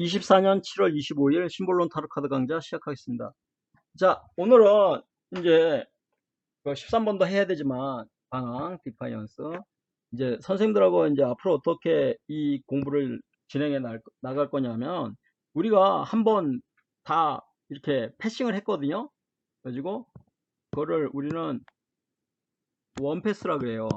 2024년 7월 25일 심볼론 타로 카드 강좌 시작하겠습니다. 자, 오늘은 이제 13번도 해야 되지만 반항, 디파이언스 이제 선생님들하고 이제 앞으로 어떻게 이 공부를 진행해 날- 나갈 거냐면 우리가 한번 다 이렇게 패싱을 했거든요. 그래가지고 그거를 우리는 원패스라 그래요.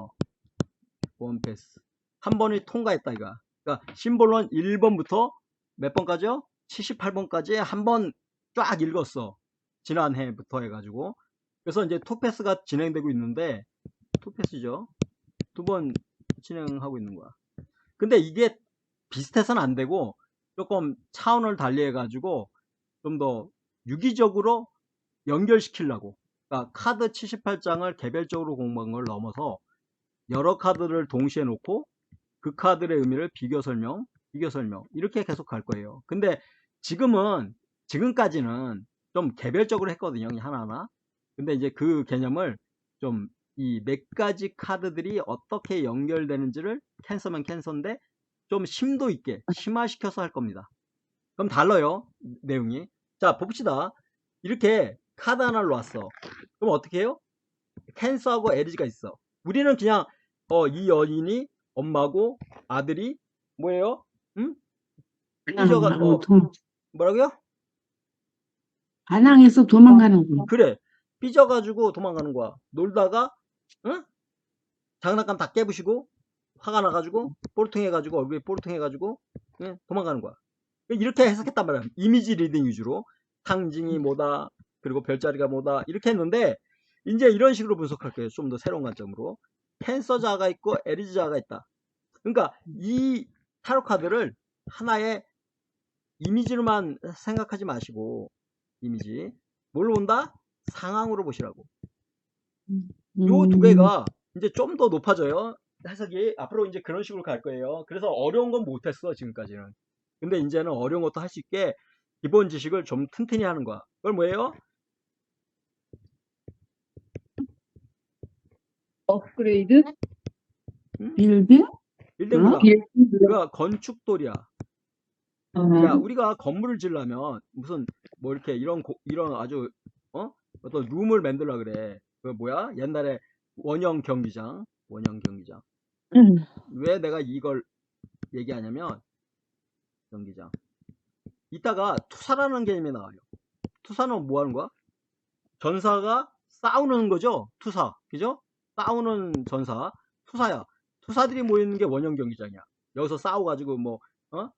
원패스. 한 번이 통과했다 이거. 그러니까 심볼론 1번부터 몇 번까지요? 78번까지 한 번 쫙 읽었어. 지난해부터 해가지고. 그래서 이제 투패스가 진행되고 있는데, 투패스죠. 두 번 진행하고 있는 거야. 근데 이게 비슷해서는 안 되고, 조금 차원을 달리 해가지고, 좀 더 유기적으로 연결시키려고. 그러니까 카드 78장을 개별적으로 공부한 걸 넘어서, 여러 카드를 동시에 놓고, 그 카드의 의미를 비교 설명, 비교 설명 이렇게 계속 갈 거예요. 근데 지금은 지금까지는 좀 개별적으로 했거든요. 하나하나. 근데 이제 그 개념을 좀 이 몇 가지 카드들이 어떻게 연결되는지를 캔서면 캔서인데 좀 심도 있게 심화시켜서 할 겁니다. 그럼 달라요. 내용이. 자, 봅시다. 이렇게 카드 하나를 놨어. 그럼 어떻게 해요? 캔서하고 에리지가 있어. 우리는 그냥 어, 이 여인이 엄마고 아들이 뭐예요? 응? 삐져가 어, 도, 뭐라고요? 반항해서 도망가는 거. 그래. 삐져가지고 도망가는 거야. 놀다가, 응? 장난감 다 깨부시고, 화가 나가지고, 뽀르퉁해가지고, 얼굴에 뽀르퉁해가지고, 응? 도망가는 거야. 이렇게 해석했단 말이야. 이미지 리딩 위주로. 상징이 뭐다, 그리고 별자리가 뭐다, 이렇게 했는데, 이제 이런 식으로 분석할 거예요. 좀 더 새로운 관점으로. 캔서자가 있고, 에리즈자가 있다. 그러니까, 이 타로 카드를 하나의 이미지로만 생각하지 마시고, 이미지. 뭘로 본다? 상황으로 보시라고. 요두 음, 개가 이제 좀 더 높아져요. 해석이 앞으로 이제 그런 식으로 갈 거예요. 그래서 어려운 건 못했어 지금까지는. 근데 이제는 어려운 것도 할 수 있게 기본 지식을 좀 튼튼히 하는 거야. 그걸 뭐예요? 업그레이드? 빌드? 일대보다. 어? 우리가 건축돌이야. 자, 어, 우리가 건물을 지으려면 무슨 뭐 이렇게 이런 고- 이런 아주 어? 어떤 룸을 만들라 그래. 그 뭐야? 옛날에 원형 경기장, 원형 경기장. 음, 왜 내가 이걸 얘기하냐면 경기장. 이따가 투사라는 개념이 나와요. 투사는 뭐 하는 거야? 전사가 싸우는 거죠? 투사. 그죠? 싸우는 전사. 투사야 투사들이 모이는 게 원형 경기장이야 여기서 싸워가지고 뭐 어?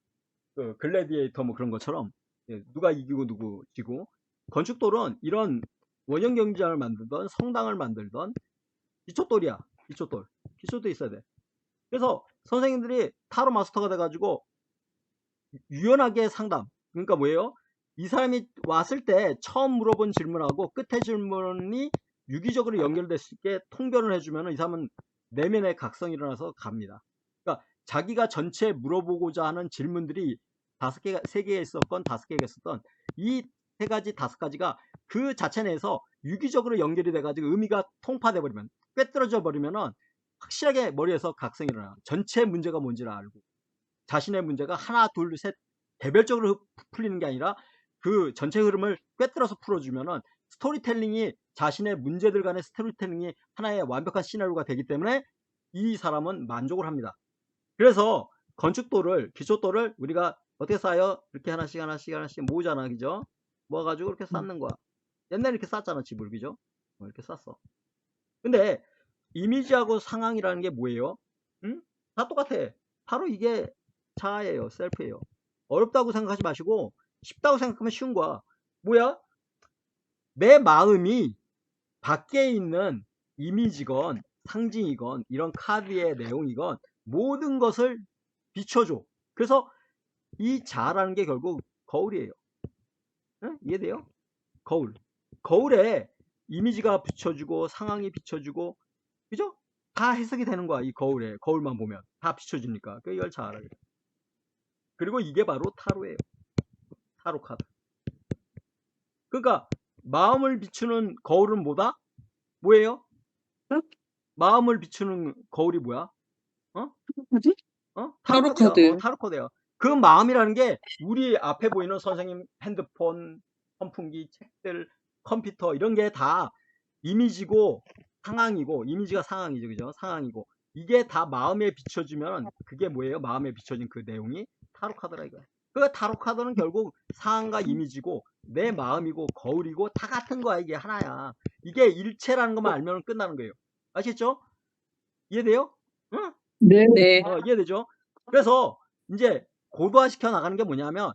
그 글래디에이터 뭐 그런 것처럼 예, 누가 이기고 누구 지고 건축돌은 이런 원형 경기장을 만들던 성당을 만들던 기초돌이야 기초돌 기초도 있어야 돼 그래서 선생님들이 타로 마스터가 돼가지고 유연하게 상담. 그러니까 뭐예요? 이 사람이 왔을 때 처음 물어본 질문하고 끝에 질문이 유기적으로 연결될 수 있게 통변을 해주면 이 사람은 내면의 각성이 일어나서 갑니다. 그러니까 자기가 전체 물어보고자 하는 질문들이 다섯 개가 세 개가 있었건 다섯 개가 있었던 이 세 가지 다섯 가지가 그 자체 내에서 유기적으로 연결이 돼가지고 의미가 통파돼 버리면 꿰뚫어져 버리면은 확실하게 머리에서 각성이 일어나. 전체 문제가 뭔지를 알고 자신의 문제가 하나, 둘, 셋 개별적으로 흡- 풀리는 게 아니라 그 전체 흐름을 꿰뚫어서 풀어주면은 스토리텔링이 자신의 문제들 간의 스토리텔링이 하나의 완벽한 시나리오가 되기 때문에 이 사람은 만족을 합니다. 그래서 건축도를 기초도를 우리가 어떻게 쌓아요? 이렇게 하나씩 하나씩 하나씩 모으잖아, 그죠? 모아가지고 이렇게 쌓는 거야. 옛날에 이렇게 쌓았잖아, 집을, 그죠? 어, 이렇게 쌓았어. 근데 이미지하고 상황이라는 게 뭐예요? 응? 다 똑같아. 바로 이게 자아예요. 셀프예요. 어렵다고 생각하지 마시고 쉽다고 생각하면 쉬운 거야. 뭐야? 내 마음이 밖에 있는 이미지건 상징이건 이런 카드의 내용이건 모든 것을 비춰줘. 그래서 이 자아라는 게 결국 거울이에요. 응? 이해돼요? 거울. 거울에 이미지가 비춰주고 상황이 비춰주고 그죠? 다 해석이 되는 거야. 이 거울에 거울만 보면 다 비춰주니까. 그 이걸 자아라 그래. 그리고 이게 바로 타로예요. 타로 카드. 그러니까 마음을 비추는 거울은 뭐다? 뭐예요? 응? 마음을 비추는 거울이 뭐야? 뭐지? 어? 타로. 카드. 어, 타로 카드야. 그 마음이라는 게 우리 앞에 보이는 선생님 핸드폰, 선풍기, 책들, 컴퓨터 이런 게 다 이미지고 상황이고 이미지가 상황이죠. 그죠? 상황이고 이게 다 마음에 비춰지면 그게 뭐예요? 마음에 비춰진 그 내용이 타로 카드라 이거야. 그 타로 카드는 결국 상황과 이미지고 내 마음이고 거울이고 다 같은 거야. 이게 하나야. 이게 일체라는 것만 알면 끝나는 거예요. 아시겠죠? 이해돼요? 응? 네. 네. 어, 이해되죠? 그래서 이제 고도화시켜 나가는 게 뭐냐면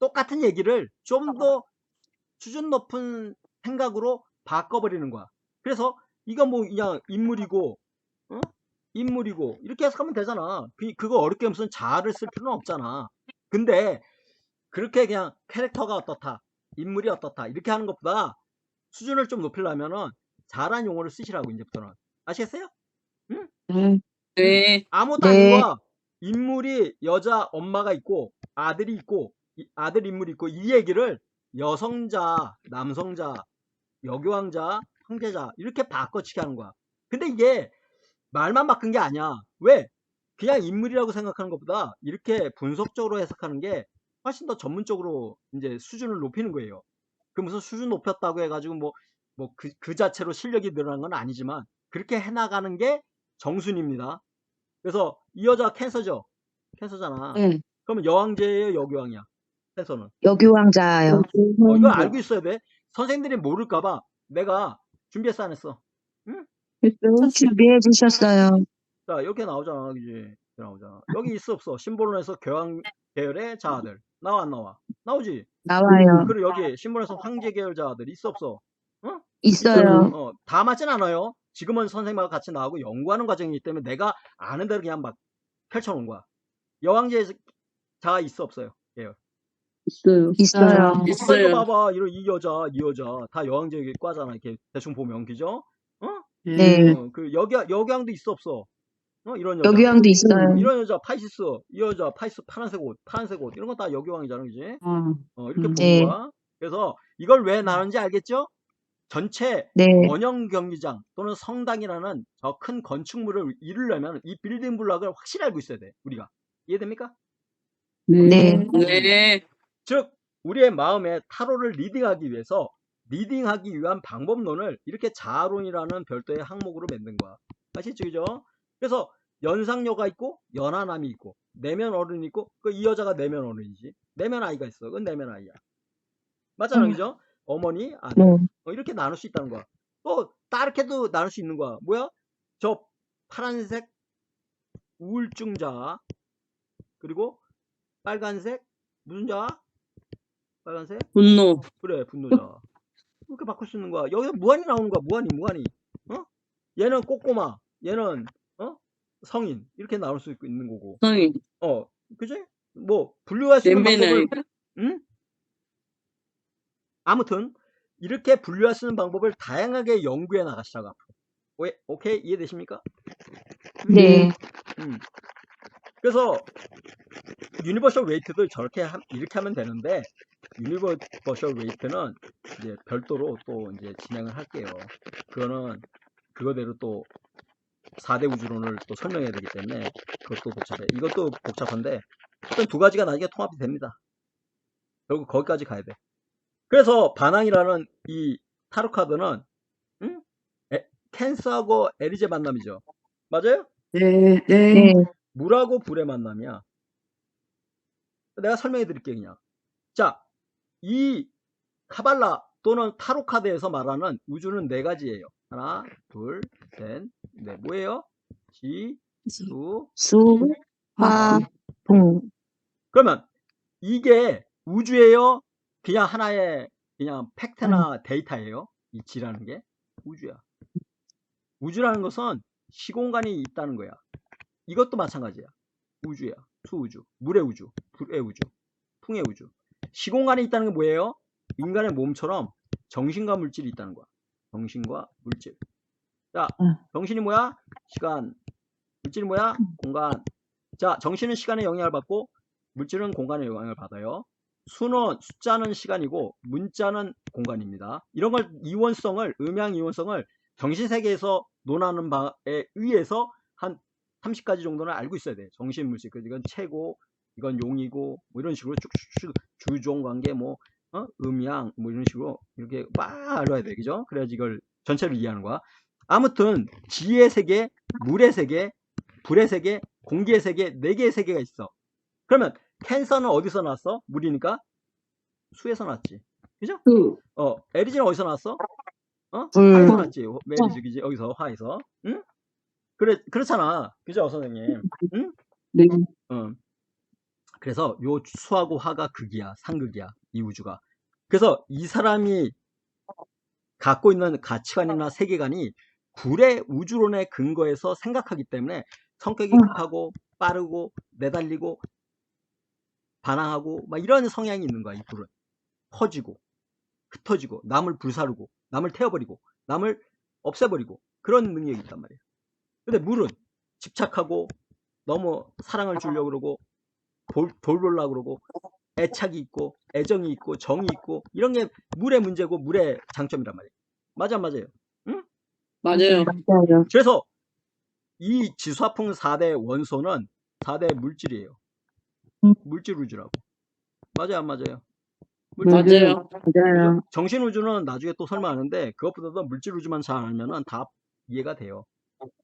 똑같은 얘기를 좀 더 수준 높은 생각으로 바꿔버리는 거야. 그래서 이거 뭐 그냥 인물이고, 어? 인물이고 이렇게 해석하면 되잖아. 그, 그거 어렵게 무슨 자아를 쓸 필요는 없잖아. 근데 그렇게 그냥 캐릭터가 어떻다, 인물이 어떻다 이렇게 하는 것보다 수준을 좀 높이려면은 잘한 용어를 쓰시라고 이제부터는 아시겠어요? 네. 네. 아무도 네. 아니고 인물이 여자 엄마가 있고 아들이 있고 이- 아들 인물이 있고 이 얘기를 여성자, 남성자, 여교왕자, 형제자 이렇게 바꿔치기 하는 거야. 근데 이게 말만 바꾼 게 아니야. 왜? 그냥 인물이라고 생각하는 것보다 이렇게 분석적으로 해석하는 게 훨씬 더 전문적으로 이제 수준을 높이는 거예요. 그 무슨 수준 높였다고 해가지고 뭐, 뭐 그, 그 자체로 실력이 늘어난 건 아니지만 그렇게 해나가는 게 정순입니다. 그래서 이 여자 캔서죠? 캔서잖아. 네. 그러면 여왕제예요, 여교왕이야? 캔서는. 여기왕자요. 어, 이거 알고 있어야 돼. 선생님들이 모를까봐 내가 준비했어, 안 했어? 했어요? 준비해 주셨어요. 자, 이렇게 나오잖아, 그지? 이렇게 나오잖아. 여기 있어, 없어? 신보론에서 교황 계열의 자아들. 나와, 안 나와? 나오지? 나와요. 그리고 여기 신보론에서 황제 계열 자아들 있어, 없어? 있어요. 어, 다 맞진 않아요. 지금은 선생님하고 같이 나오고 연구하는 과정이기 때문에 내가 아는 대로 그냥 막 펼쳐놓은 거야. 여왕제 자아 있어, 없어요? 계열. 있어요. 있어요. 있어요. 이거 봐봐, 이런 이 여자, 이 여자 다 여왕제 과잖아. 이렇게 대충 보면 그죠? 네. 어, 그 여기 여왕도 있어 없어? 어, 이런 여자. 여기왕도 있어요. 이런 여자 파이시스, 이 여자 파이스 파란색 옷, 파란색 옷 이런 거다 여기왕이잖아, 그지? 어. 어, 이렇게 음. 보는 네. 거야. 그래서 이걸 왜 나누는지 알겠죠? 전체 네. 원형 경기장 또는 성당이라는 저 큰 건축물을 이루려면 이 빌딩 블럭을 확실히 알고 있어야 돼, 우리가. 이해됩니까? 네. 네. 즉 우리의 마음에 타로를 리딩하기 위해서 리딩하기 위한 방법론을 이렇게 자아론이라는 별도의 항목으로 만든 거야. 아시죠? 그죠? 그래서 연상녀가 있고 연하남이 있고 내면 어른이 있고 그 이 여자가 내면 어른이지. 내면 아이가 있어. 그건 내면 아이야. 맞잖아. 음. 그죠? 어머니, 아들. 네. 어, 이렇게 나눌 수 있다는 거야. 또 다르게도 나눌 수 있는 거야. 뭐야? 저 파란색 우울증자 그리고 빨간색 무슨 자? 빨간색? 분노. 그래 분노자. 이렇게 바꿀 수 있는 거야. 여기서 무한이 나오는 거야. 무한이 무한이. 어? 얘는 꼬꼬마. 얘는 어? 성인. 이렇게 나올 수 있고 있는 거고. 성인. 어, 그지? 뭐 분류할 수 있는 방법을 응? 아무튼 이렇게 분류할 수 있는 방법을 다양하게 연구해 나가시라고 앞으로. 왜? 오케이 이해되십니까? 네. 음. 그래서 유니버셜 웨이트도 저렇게 함- 이렇게 하면 되는데 유니버셜 웨이트는 이제 별도로 또 이제 진행을 할게요. 그거는 그거대로 또 4대 우주론을 또 설명해야 되기 때문에 그것도 복잡해. 이것도 복잡한데 일단 두 가지가 나중에 통합이 됩니다. 결국 거기까지 가야 돼. 그래서 반항이라는 이 타로 카드는 응? 에- 캔서하고 에리제 만남이죠. 맞아요? 네. 네. 네. 물하고 불의 만남이야. 내가 설명해 드릴게요, 그냥. 자, 이 카발라 또는 타로 카드에서 말하는 우주는 네 가지예요. 하나, 둘, 셋, 넷. 뭐예요? 지, 수. 수, 화, 동. 그러면 이게 우주예요? 그냥 하나의 그냥 팩트나 데이터예요? 이 지라는 게 우주야. 우주라는 것은 시공간이 있다는 거야. 이것도 마찬가지야. 우주야. 수우주. 물의 우주. 불의 우주. 풍의 우주. 시공간에 있다는 게 뭐예요? 인간의 몸처럼 정신과 물질이 있다는 거야. 정신과 물질. 자, 응. 정신이 뭐야? 시간. 물질이 뭐야? 공간. 자, 정신은 시간에 영향을 받고 물질은 공간에 영향을 받아요. 수는 숫자는 시간이고 문자는 공간입니다. 이런 걸 이원성을 음양 이원성을 정신 세계에서 논하는 바에 의해서 한 30가지 정도는 알고 있어야 돼. 정신 물질. 그 이건 최고 이건 용이고 뭐 이런 식으로 쭉쭉쭉 주종 관계 뭐 어? 음양 뭐 이런 식으로 이렇게 막 알아야 돼 그죠? 그래야지 이걸 전체를 이해하는 거야. 아무튼 지의 세계, 물의 세계, 불의 세계, 공기의 세계 네 개의 세계가 있어. 그러면 캔서는 어디서 났어? 물이니까 수에서 났지. 그죠? 그, 어, 에리지는 어디서 났어? 어? 물. 화에서 났지. 메리지기지 여기서 화에서. 응? 그래 그렇잖아. 그죠, 선생님? 네. 어. 그래서 요 수하고 화가 극이야. 상극이야. 이 우주가. 그래서 이 사람이 갖고 있는 가치관이나 세계관이 불의 우주론의 근거에서 생각하기 때문에 성격이 급하고 빠르고 내달리고 반항하고 막 이런 성향이 있는 거야. 이 불은. 퍼지고 흩어지고 남을 불사르고 남을 태워버리고 남을 없애버리고 그런 능력이 있단 말이에요. 근데 물은 집착하고 너무 사랑을 주려고 그러고 돌, 돌보려고 그러고 애착이 있고 애정이 있고 정이 있고 이런 게 물의 문제고 물의 장점이란 말이에요. 맞아 맞아요. 맞아요. 맞아요. 그래서 이 지수화풍 4대 원소는 4대 물질이에요. 음. 물질 우주라고. 맞아요 안 맞아요? 맞아요. 맞아요. 정신 우주는 나중에 또 설명하는데 그것보다도 물질 우주만 잘 알면은 다 이해가 돼요.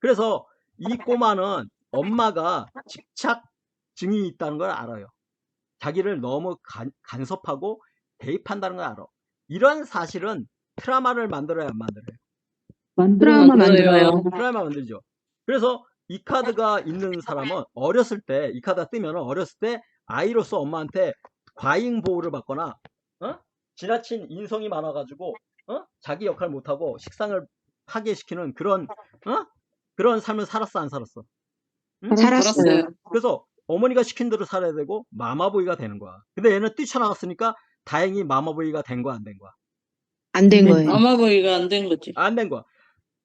그래서 이 꼬마는 엄마가 집착 증이 있다는 걸 알아요. 자기를 너무 간, 간섭하고 대입한다는 걸 알아. 이런 사실은 트라마를 만들어야 안 만들어요. 드라마 만들어요. 만들어요. 트라마 만들죠. 그래서 이 카드가 있는 사람은 어렸을 때 이 카드가 뜨면 어렸을 때 아이로서 엄마한테 과잉 보호를 받거나 어? 지나친 인성이 많아가지고 어? 자기 역할 못하고 식상을 파괴시키는 그런 어? 그런 삶을 살았어 안 살았어? 살았어요. 그래서 어머니가 시킨 대로 살아야 되고 마마보이가 되는 거야. 근데 얘는 뛰쳐나갔으니까 다행히 마마보이가 된 거야 안 된 거야? 안된 네. 거예요. 아마보이가 안 된 거지. 안 된 거야.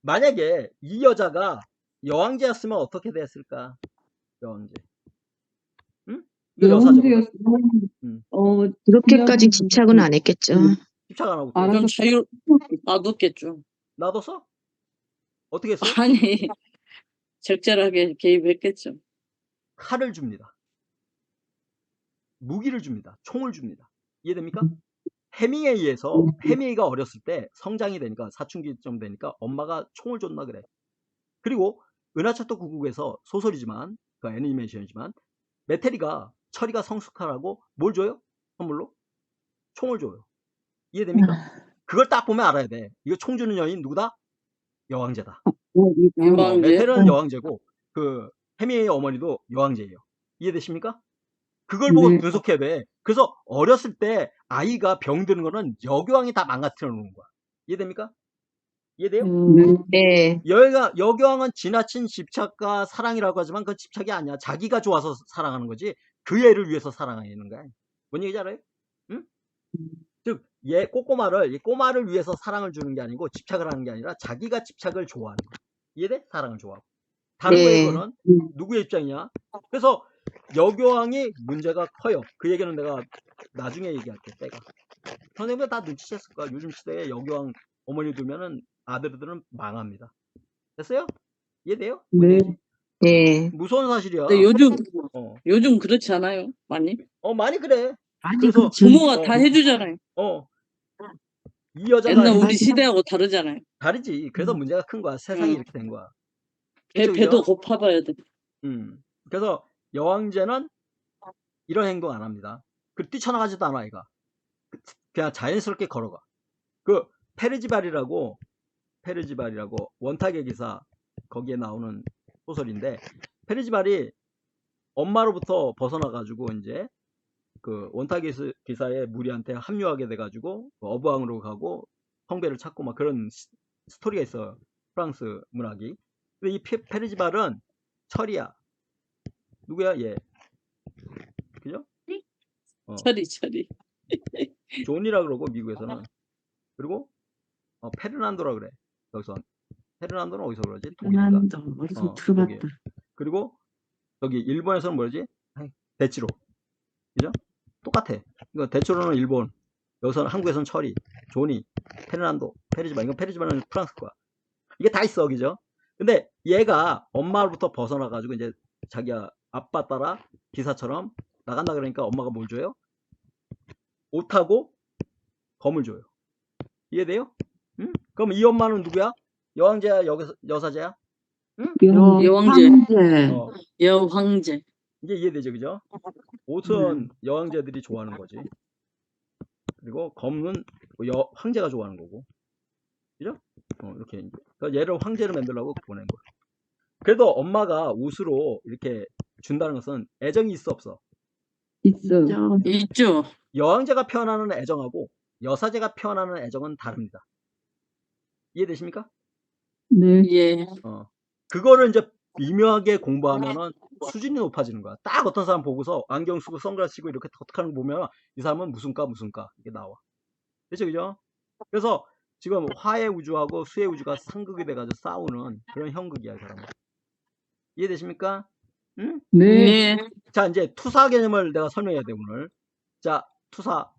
만약에 이 여자가 여왕제였으면 어떻게 됐을까? 여왕제. 응? 여왕제였어. 음. 어, 그렇게까지 집착은 안 했겠죠. 집착 안 하고 또 알아서 좀 자유, 놔뒀겠죠. 놔뒀어? 어떻게 했어? 아니, 적절하게 개입했겠죠. 칼을 줍니다. 무기를 줍니다. 총을 줍니다. 이해됩니까? 해밍웨이에서 음. 해밍웨이가 어렸을 때 성장이 되니까 사춘기쯤 되니까 엄마가 총을 줬나 그래. 그리고 은하철도 9국에서 소설이지만 그 애니메이션이지만 메테리가 철이가 성숙하라고 뭘 줘요? 선물로? 총을 줘요. 이해됩니까? 그걸 딱 보면 알아야 돼. 이거 총 주는 여인 누구다? 여왕제다. 어, 이- 어, 여왕제? 메테르는 여왕제고 그 해미의 어머니도 여왕제예요. 이해되십니까? 그걸 보고 네. 분석해야 돼. 그래서 어렸을 때 아이가 병드는 거는 여교왕이 다 망가뜨려 놓은 거야. 이해됩니까? 이해돼요? 네. 네. 여가 여교왕은 지나친 집착과 사랑이라고 하지만 그건 집착이 아니야. 자기가 좋아서 사랑하는 거지. 그 애를 위해서 사랑하는 거야. 뭔 얘기인지 알아요? 응? 즉, 얘 꼬꼬마를 이 꼬마를 위해서 사랑을 주는 게 아니고 집착을 하는 게 아니라 자기가 집착을 좋아하는 거야. 이해돼? 사랑을 좋아하고. 다른 네. 거에서는 음. 누구의 입장이냐? 그래서 여교왕이 문제가 커요. 그 얘기는 내가 나중에 얘기할게. 때가. 선생님들 다 눈치챘을 거야. 요즘 시대에 여교왕 어머니 두면은 아들들은 망합니다. 됐어요? 이해돼요? 네. 네. 무서운 사실이야. 근데 요즘, 어. 요즘 그렇지 않아요? 많이? 어, 많이 그래. 아니, 그래서. 부모가 어. 다 해주잖아요. 어. 이 여자가 옛날 우리. 시대하고 다르잖아요. 다르지. 그래서 음. 문제가 큰 거야. 세상이 음. 이렇게 된 거야. 배, 그죠, 배도? 고파봐야 돼. 음. 그래서 여왕제는 이런 행동 안 합니다. 그 뛰쳐나가지도 않아. 그- 그냥 자연스럽게 걸어가. 그 페르지발이라고 페르지발이라고 원탁의 기사 거기에 나오는 소설인데 페르지발이 엄마로부터 벗어나 가지고 이제 그 원탁의 스- 기사의 무리한테 합류하게 돼 가지고 어부항으로 가고 성배를 찾고 막 그런 스- 스토리가 있어요. 프랑스 문학이. 이 페, 페르지발은 철이야. 누구야? 얘. 그죠? 어. 처리, 처리. 존이라 그러고 미국에서는 그리고 어, 페르난도라 그래 여기서 페르난도는 어디서 그러지 페르난도 어디서 어, 들어봤다. 그리고 여기 일본에서는 뭐지 대치로 그죠 똑같아 이거 대치로는 일본 여기서는 한국에서는 철이 존이 페르난도 페르지바 이건 페르지바는 프랑스 거야 이게 다 있어 그죠 근데 얘가 엄마로부터 벗어나 가지고 이제 자기가 아빠 따라 기사처럼 나간다 그러니까 엄마가 뭘 줘요? 옷하고 검을 줘요. 이해돼요? 응? 그럼 이 엄마는 누구야? 여왕제야, 여, 여사제야? 여, 여왕제. 황제. 어, 여황제. 이게 이해되죠, 그죠? 옷은 여왕제들이 좋아하는 거지. 그리고 검은 여, 황제가 좋아하는 거고. 그죠? 어, 이렇게. 이제. 그러니까 얘를 황제로 만들려고 보낸 거야. 그래도 엄마가 옷으로 이렇게 준다는 것은 애정이 있어, 없어? 있어요. 저, 있죠. 여왕제가 표현하는 애정하고 여사제가 표현하는 애정은 다릅니다. 이해되십니까? 네. 예. 어. 그거를 이제 미묘하게 공부하면은 수준이 높아지는 거야. 딱 어떤 사람 보고서 안경 쓰고 선글라스 쓰고 이렇게 턱턱하는 거 보면 이 사람은 무슨 과 무슨 과 이게 나와. 그죠, 그죠? 그래서 지금 화의 우주하고 수의 우주가 상극이 돼가지고 싸우는 그런 형극이야, 이 사람은. 이해되십니까? 응? 네. 예. 자, 이제 투사 개념을 내가 설명해야 돼, 오늘. 자, 투사.